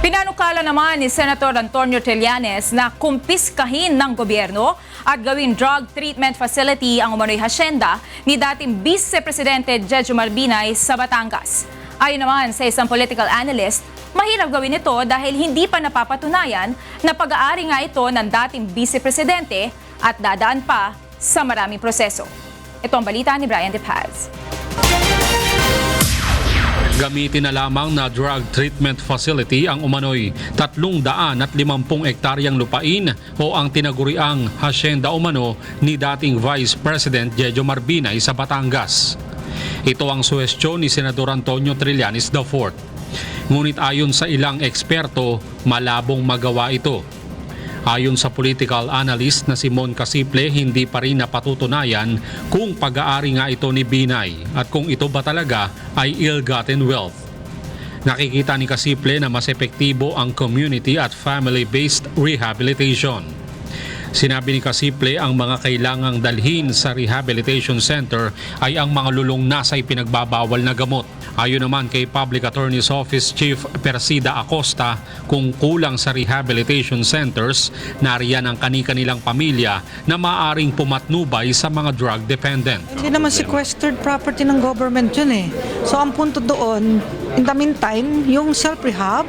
Pinanukala naman ni Senator Antonio Trillanes na kumpiskahin ng gobyerno at gawing drug treatment facility ang umano'y hasyenda ni dating Vice Presidente Jejo Marbinay sa Batangas. Ayon naman sa isang political analyst, mahirap gawin ito dahil hindi pa napapatunayan na pag-aari nga ito ng dating Vice Presidente at dadaan pa sa maraming proseso. Ito ang balita ni Brian De Paz. Gamitin na lamang na drug treatment facility ang umano'y 350 ektaryang lupain o ang tinaguriang hasyenda umano ni dating Vice President Jejo Marbinay sa Batangas. Ito ang suwestyon ni Senador Antonio Trillanes IV. Ngunit ayon sa ilang eksperto, malabong magawa ito. Ayon sa political analyst na si Mon Casiple, hindi pa rin napatutunayan kung pag-aari nga ito ni Binay at kung ito ba talaga ay ill-gotten wealth. Nakikita ni Casiple na mas epektibo ang community at family-based rehabilitation. Sinabi ni Casiple ang mga kailangang dalhin sa rehabilitation center ay ang mga lulong nasa ipinagbabawal na gamot. Ayon naman kay Public Attorney's Office Chief Persida Acosta, kung kulang sa rehabilitation centers, nariyan ang kani-kanilang pamilya na maaring pumatnubay sa mga drug dependent. Hindi naman sequestered property ng government yun eh. So ang punto doon, in the meantime, yung self-rehab,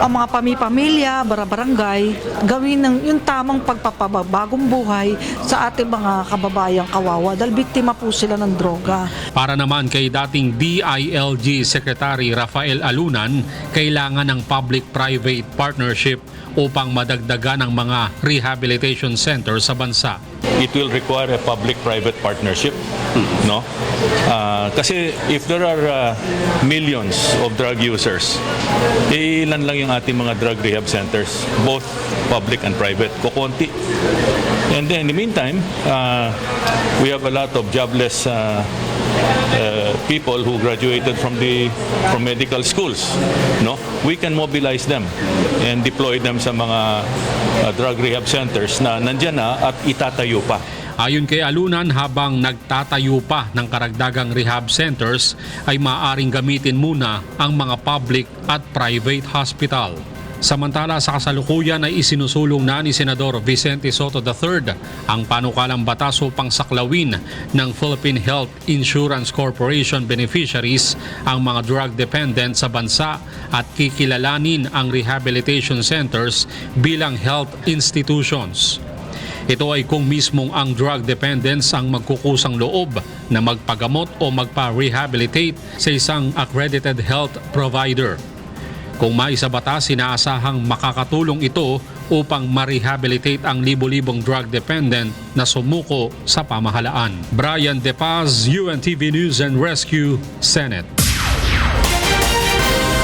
ang mga pami-pamilya, bara-barangay, gawin ng yung tamang pagpapabagong buhay sa ating mga kababayang kawawa dahil biktima po sila ng droga. Para naman kay dating DILG Secretary Rafael Alunan, kailangan ng public-private partnership upang madagdagan ang mga rehabilitation center sa bansa. It will require a public-private partnership, no? Ah, kasi if there are ah, millions of drug users, ilan lang yung ating mga drug rehab centers, both public and private, kukunti. And then in the meantime, ah, we have a lot of jobless ah, uh, people who graduated from the from medical schools no we can mobilize them and deploy them sa mga uh, drug rehab centers na nandyan na at itatayo pa Ayon kay Alunan, habang nagtatayo pa ng karagdagang rehab centers, ay maaaring gamitin muna ang mga public at private hospital. Samantala sa kasalukuyan ay isinusulong na ni Senador Vicente Soto III ang panukalang batas upang saklawin ng Philippine Health Insurance Corporation beneficiaries ang mga drug dependent sa bansa at kikilalanin ang rehabilitation centers bilang health institutions. Ito ay kung mismong ang drug dependents ang magkukusang loob na magpagamot o magpa-rehabilitate sa isang accredited health provider. Kung maisa batas, sinaasahang makakatulong ito upang ma-rehabilitate ang libo-libong drug dependent na sumuko sa pamahalaan. Brian De Paz, UNTV News and Rescue, Senate.